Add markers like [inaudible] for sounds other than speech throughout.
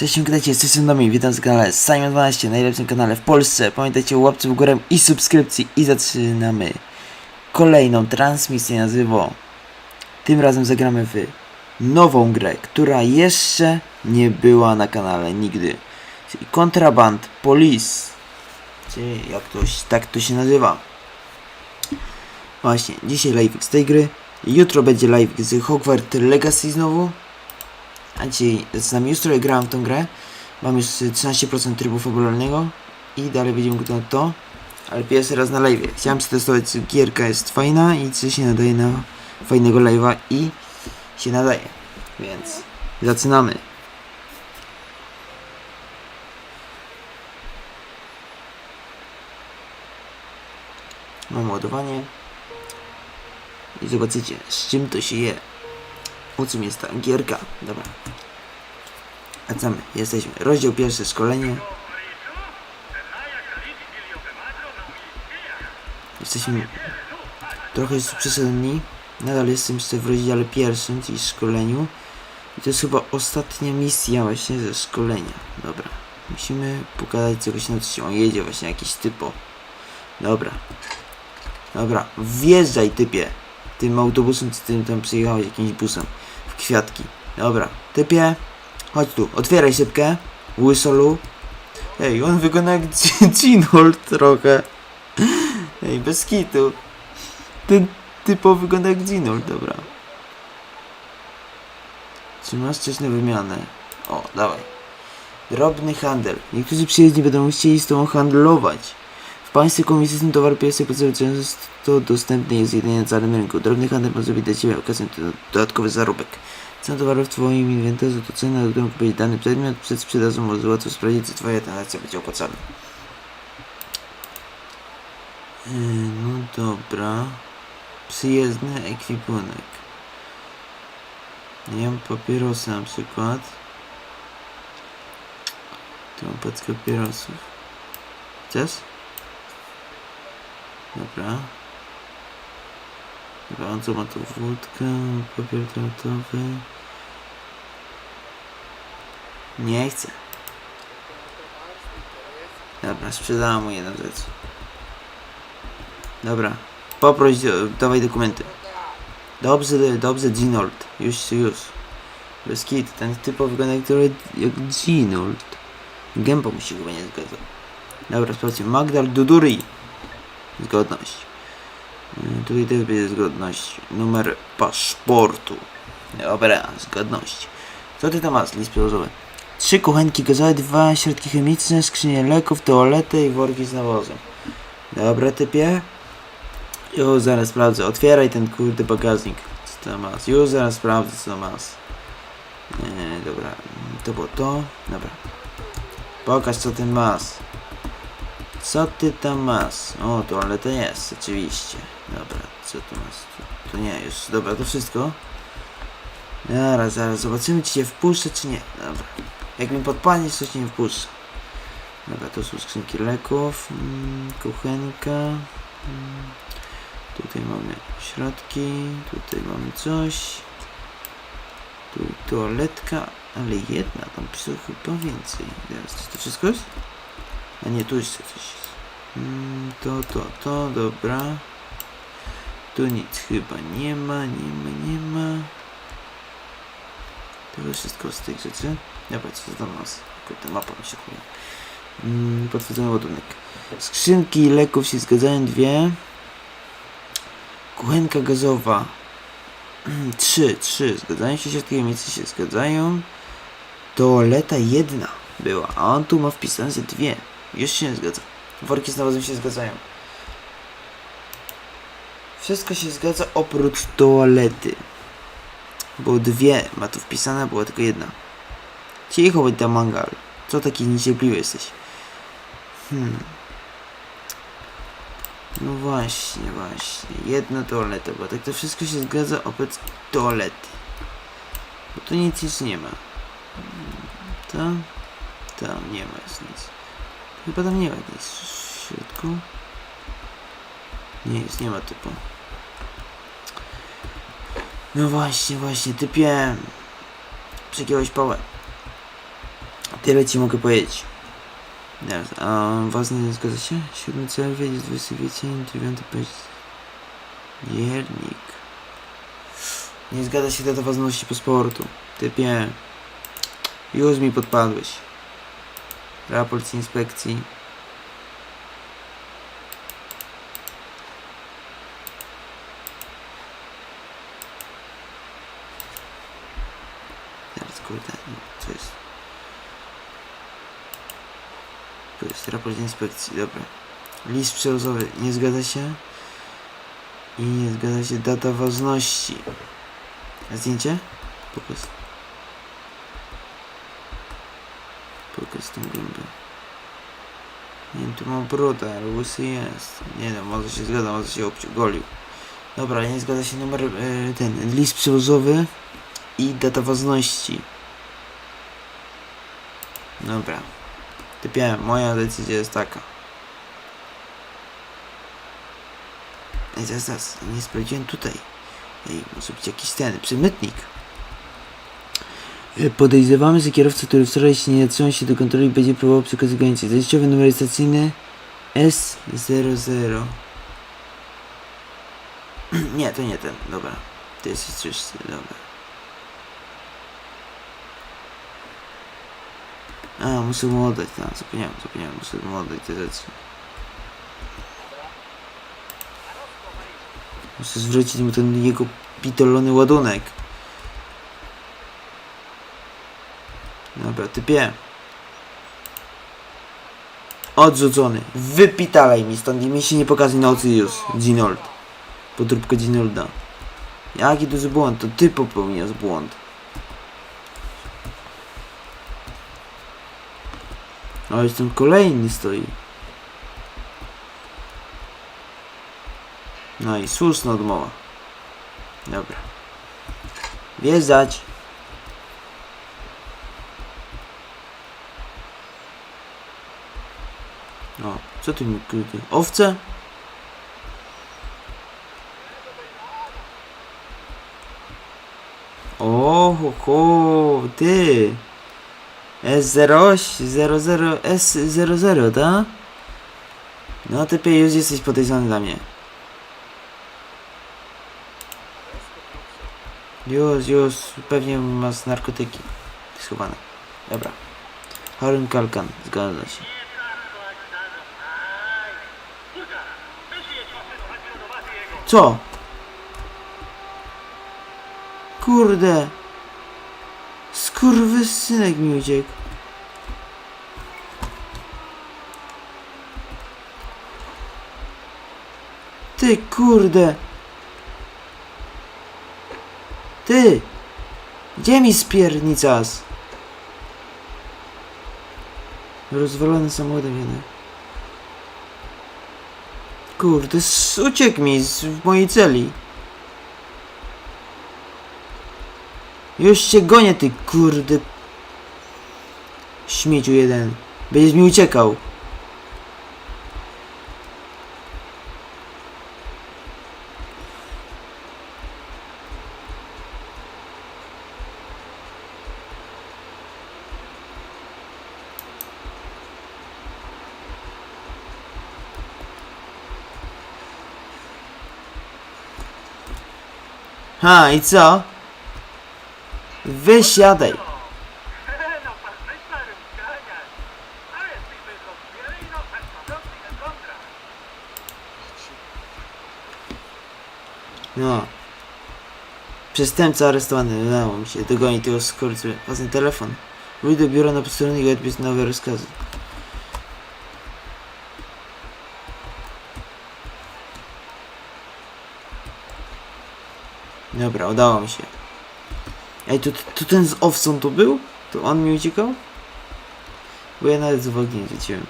Cześć, witajcie, z nami, witam z kanale Simon12, najlepszym kanale w Polsce. Pamiętajcie o łapce w górę i subskrypcji i zaczynamy kolejną transmisję na żywo. Tym razem zagramy w nową grę, która jeszcze nie była na kanale nigdy. Czyli Contraband Police. Czyli jak to, tak to się nazywa. Właśnie, dzisiaj live z tej gry. Jutro będzie live z Hogwarts Legacy znowu. A dzisiaj zaczynamy. Już trochę grałem w tą grę. Mam już y, 13% trybu fabularnego. I dalej będziemy grać to. Ale pierwszy raz na live. Chciałem przetestować, czy gierka jest fajna i czy się nadaje na fajnego live'a i się nadaje. Więc zaczynamy. Mam ładowanie. I zobaczycie, z czym to się je. O czym jest ta gierka? Dobra. Wracamy. Jesteśmy. Rozdział pierwszy, szkolenie. Jesteśmy trochę już przyszedni. Nadal jestem jeszcze w rozdziale pierwszym, czyli szkoleniu. I to jest chyba ostatnia misja właśnie ze szkolenia. Dobra. Musimy pokazać czegoś nauczyć się. On jedzie właśnie jakiś typo. Dobra. Dobra. Wjeżdżaj typie. Tym autobusem, czy tym tam przyjechałeś jakimś busem. Kwiatki. Dobra. Typie. Chodź tu. Otwieraj szybkę. Łysolu. Ej, on wygląda jak [laughs] Ginold trochę. Ej, bez kitu. Ten typo wygląda jak Ginold, dobra. Czy masz coś na wymianę? O, dawaj. Drobny handel. Niektórzy przyjezdni będą chcieli z tobą handlować. W państwie ten towar pierwszy podstawowy często dostępny jest jedynie na całym rynku. Drobny handel być dla Ciebie okazją na dodatkowy zarobek. Cena towaru w Twoim inwentarzu to cena, za którą kupić dany przedmiot. Przed sprzedażą może łatwo sprawdzić, czy Twoja transakcja będzie opłacalna. Yy, no dobra. Przyjezdny ekwipunek. Nie mam papierosa na przykład. Tu mam paczkę papierosów. Chcesz? Dobra. Dobra, on co ma tu wódkę, papier toaletowy. Nie chcę. Dobra, sprzedałam mu jedną rzecz. Dobra, poproś, dawaj dokumenty. Dobrze, dobrze, Ginold. Już, już. Bez kit, ten typowy wygląda jak, jak Ginold. Gęba mu się chyba nie zgadza. Dobra, sprawdźmy. Magdal Duduri. Zgodność. Y, Tutaj też będzie zgodność. Numer paszportu. Dobra, zgodność. Co ty tam masz? List przełożowy. Trzy kuchenki gazowe, dwa środki chemiczne, skrzynię leków, toaletę i worki z nawozem. Dobra, typie. Już zaraz sprawdzę. Otwieraj ten kurde bagażnik. Co tam masz? Już zaraz sprawdzę, co tam masz. Nie, dobra. To było to. Dobra. Pokaż, co ty masz. Co ty tam masz? O, toaleta jest, oczywiście. Dobra, co tu masz? To, nie, już, dobra, to wszystko. Zaraz, zaraz, zobaczymy, czy się wpuszczę, czy nie. Dobra. Jak mi podpalisz, to się nie wpuszczę. Dobra, to są skrzynki leków, mm, kuchenka. Mm, tutaj mamy środki, tutaj mamy coś. Tu toaletka, ale jedna, tam pisze chyba więcej. Czy to wszystko jest? A nie, tu jeszcze coś jest. Mm, to, to, to, dobra. Tu nic chyba nie ma, nie ma, nie ma. To wszystko z tych rzeczy. Dobra, co to nas? Kurde, mapa mi się chuje. Mm, potwierdzony ładunek. Skrzynki leków się zgadzają, dwie. Kuchenka gazowa. [clears throat] Trzy, trzy. Zgadzają się, środki chemiczne się zgadzają. Toaleta jedna była, a on tu ma wpisane, dwie. Już się nie zgadza. Worki z nawozem się zgadzają. Wszystko się zgadza oprócz toalety. Bo dwie ma tu wpisane, była tylko jedna. Cicho bądź tam mangal. Co taki niecierpliwy jesteś? Hmm. No właśnie, właśnie. Jedna toaleta, bo tak to wszystko się zgadza oprócz toalety. Bo tu nic już nie ma. Tam? Tam nie ma nic. Chyba tam nie ma nic w środku. Nie jest, nie ma typu. No właśnie, właśnie, typie. Przegiąłeś pałę. Tyle ci mogę powiedzieć. Teraz, a ważne zgadza się? Siódmy cel, wiedzieć, dwudziesty kwiecień, dziewiąty październik. Nie zgadza się data ważności paszportu. Typie. Już mi podpadłeś. Raport z inspekcji. Teraz kurde, co jest? Tu jest raport z inspekcji, dobra. List przewozowy nie zgadza się. I nie zgadza się data ważności. Zdjęcie? Pokaż. Pokaż tą gębę. Nie wiem, tu mam brodę, ale jest. Nie wiem, może się zgadza, może się obciugolił. Dobra, nie zgadza się numer, e, ten, list przewozowy i data ważności. Dobra. Typie, moja decyzja jest taka. Ej, zaraz, zaraz, nie sprawdziłem tutaj. Ej, może być jakiś ten, przemytnik. E, Podejrzewamy, że kierowca, który wczoraj się nie zatrzymał się do kontroli, będzie próbował przekazać granicę. Zajściowy numer stacyjny S00. [clears throat] nie, to nie ten, dobra. To jest coś, dobra. A, muszę mu oddać, tak, zapomniałem, zapomniałem, muszę mu oddać te rzeczy. Muszę zwrócić mu ten jego pitolony ładunek. Dobra, typie. Odrzucony. Wypitalaj mi stąd i mi się nie pokazuj na oczy już, Ginold. Podróbka Ginolda. Jaki duży błąd, to ty popełniasz błąd. O, jestem kolejny stoi. No i słuszna odmowa. Dobra. Wjeżdżać. O, co ty mi kryty? Owce? O, ho, ho, ty. S08, 00, S00, tak? No ty już jesteś podejrzany dla mnie. Już, już, pewnie masz narkotyki schowane. Dobra. Harun Kalkan, zgadza się. Co? Kurde. Skurwysynek mi uciekł. Ty kurde. Ty. Gdzie mi spiernicas? Rozwalony samochodem jeden. Kurde, uciekł mi z mojej celi. Już cię gonię, ty kurde. Śmieciu jeden. Będziesz mi uciekał. Ha, i co? Wysiadaj. No. Przestępca aresztowany. Udało mi się dogonić tego skurczy. Własny telefon. Wróć do biura na posterunek i odbierz nowe rozkazy. Dobra, udało mi się. Ej, to, to ten z owcą tu był? To on mi uciekał? Bo ja nawet z uwagi nie zwróciłem.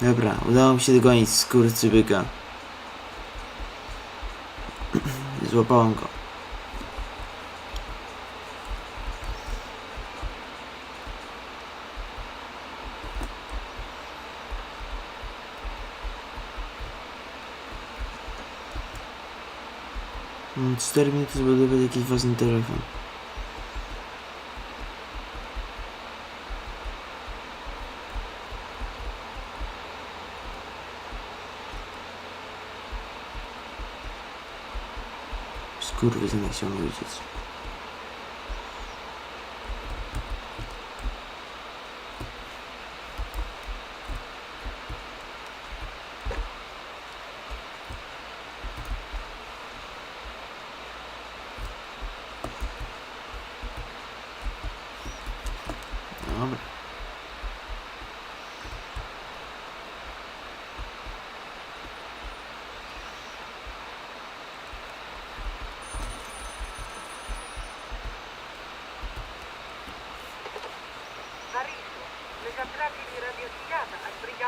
Dobra, udało mi się dogonić skurczybyka. [clears throat] Złapałem go. Mam 4 minuty zbudować jakiś własny telefon. Skurwy z nich się.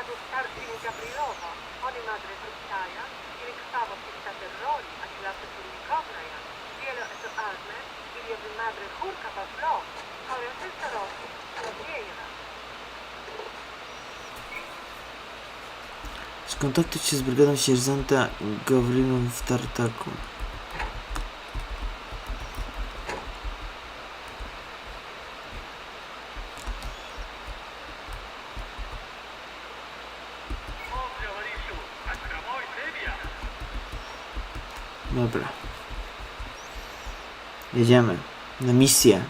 A z brygadą starszym Gabrylowa. Oni madre wrócają, ili krwawo pista terrori, a ci lasy turnikowaja. Wiele to alme, ili by madre chórka pawlo, ale ale wieje nas. Skontaktuj się z brygadą sierżanta Gawrilą w Tartaku. Dobra. Jedziemy na misję.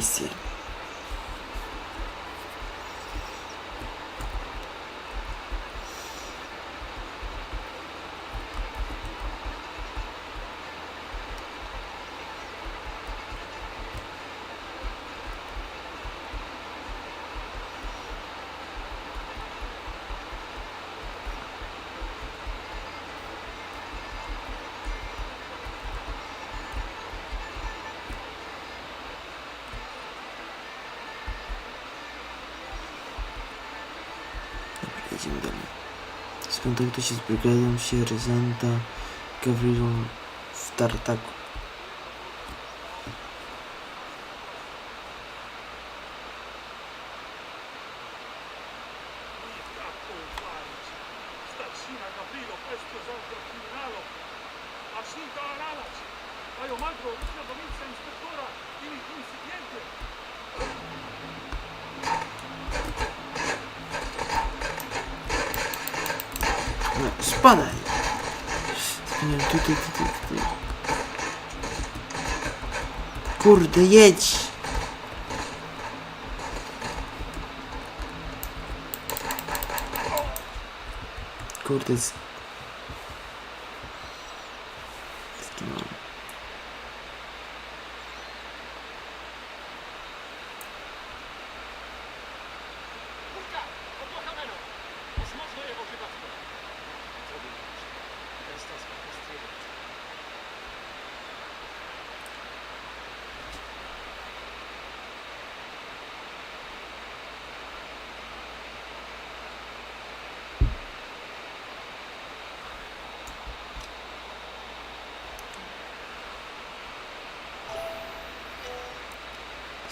Dobra, dalej. Skontaktuj się z brygadą sierżanta Gawrilą w Tartaku. Spadaj! Spinam tutaj, tutaj, tutaj. Kurde, jedź! Kurde,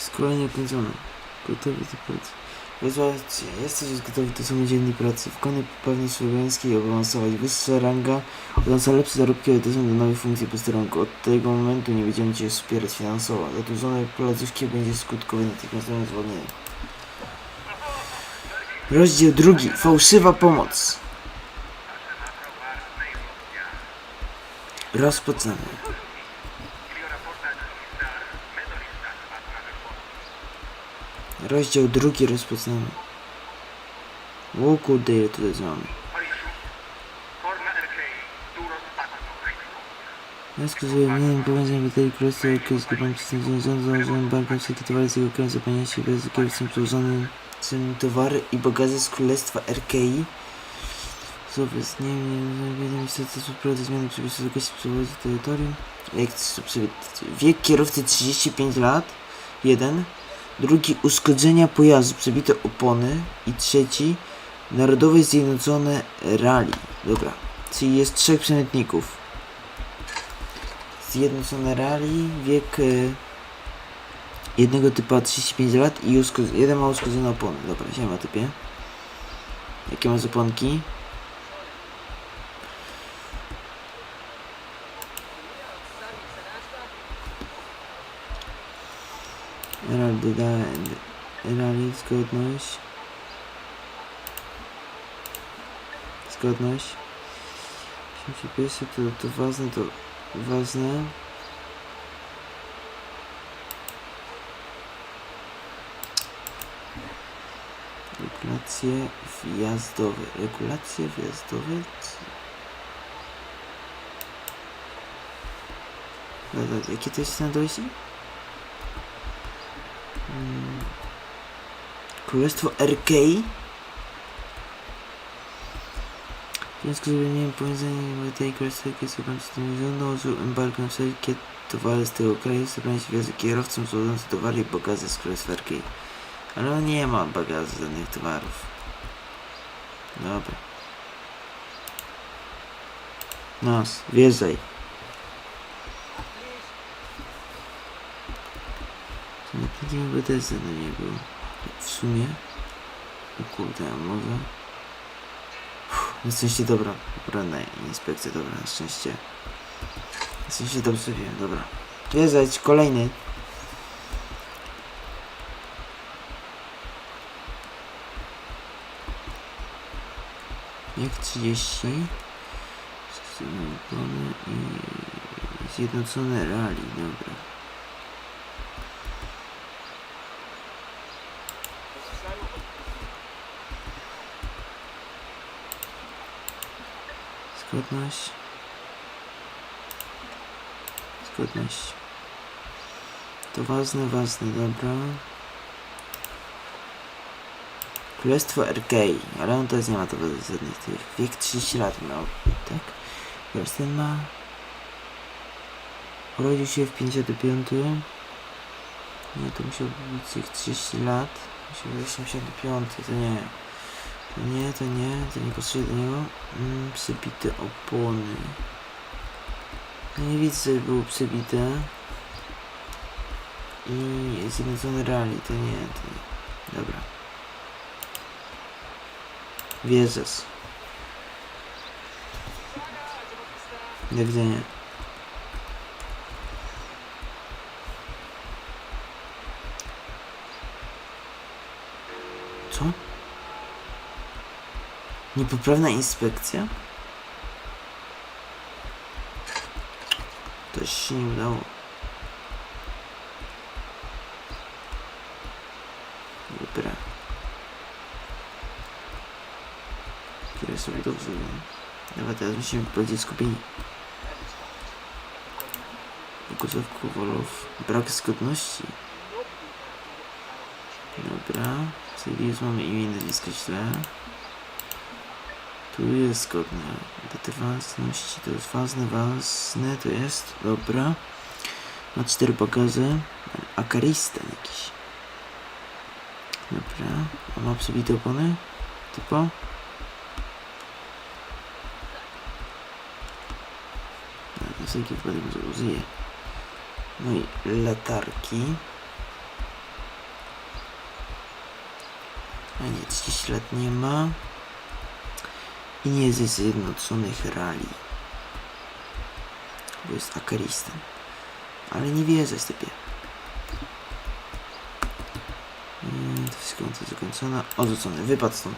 Szkolenie ukończone. Gotowy do pracy. Wysłać, jesteś już gotowy do samodzielnej pracy. Wykonaj pewność obowiązki i obowiązywać. Wyższa ranga udająca lepsze zarobki odezwą do nowej funkcji posterunku. Od tego momentu nie będziemy Cię wspierać finansowo. Zadłużone placówki będzie skutkowe natychmiastowym zwolnieniem. Rozdział drugi. Fałszywa pomoc. Rozpoczynamy. Rozdział drugi rozpoczynamy. O kurde, ile tutaj mamy. Z ujawnieniem powiązań Witali Królestwa Europejskiego Bank Przedstawicielem Rządu założonym bankiem wszelkie towary z jego kraju zapewniają się bez kierowcom przełożonym ceny towary i bagaże z Królestwa RKI z obecnieniem zawiadomić statusu wprowadza zmiany przepisów z zakresu przewozu terytorium. Wiek kierowcy 35 lat. Jeden. Drugi uszkodzenia pojazdu, przebite opony. I trzeci Narodowe Zjednoczone Rally. Dobra. Czyli jest trzech przemytników. Zjednoczone Rally, wiek y, jednego typa 35 lat i jeden ma uszkodzone opony. Dobra, siema typie. Jakie ma zaponki? Heraldy, zgodność. Zgodność. Przepisy to, to ważne, to ważne. Regulacje wjazdowe. Regulacje wjazdowe? Jakie to jest na dojście? Hmm. Królestwo RK? W związku z uwzględnieniem powiązania tej królestwa RK z ograniczeniem rządu embargo na wszelkie towary z tego kraju zabranie się wjazdu kierowcom zwodzącym towary i bagaże z królestwa RK. Ale on nie ma bagaży żadnych towarów. Dobra. Nos, wjeżdżaj. To naprawdę by też za nie było. W sumie. O kurde, może. Na szczęście dobra. Poranna inspekcja, dobra, na szczęście. Na szczęście dobrze wiem, dobra. Wjeżdżać, kolejny. Jak 30 Zjednoczone i Zjednoczone Rally, dobra. Zgodność. Zgodność. To ważne, ważne, dobra. Królestwo RK, ale on teraz nie ma to żadnych tych. Wiek 30 lat miał, tak? Teraz ten ma. Urodził się w 55. Nie, to musiał być tych 30 lat. Musiał być 85, to nie. To nie, to nie, to nie pasuje do niego. Mm, opony. No nie widzę, żeby było przebite. I zjednoczone rally, to nie, to nie. Dobra. Wjeżdżasz. Do widzenia. Co? Niepoprawna inspekcja? To się nie udało. Dobra. Kieruję sobie dobrze. Dobra, teraz musimy bardziej skupieni. Wykucówku wolów. Brak zgodności. Dobra. Cywilizm mamy imię, nazwisko źle. Tu jest zgodne. Daty ważności to jest ważne, ważne to jest. Dobra. Ma cztery bagaże. Akaristan jakiś. Dobra. A ma przebite opony? Typo? Na wszelki wypadek użyję. No i latarki. A nie, 30 lat nie ma. I nie jest ze Zjednoczonych Rali. Bo jest Akaristan. Ale nie wierzę typie. Mm, To wszystko to zakończone. Odrzucony. Wypad stąd.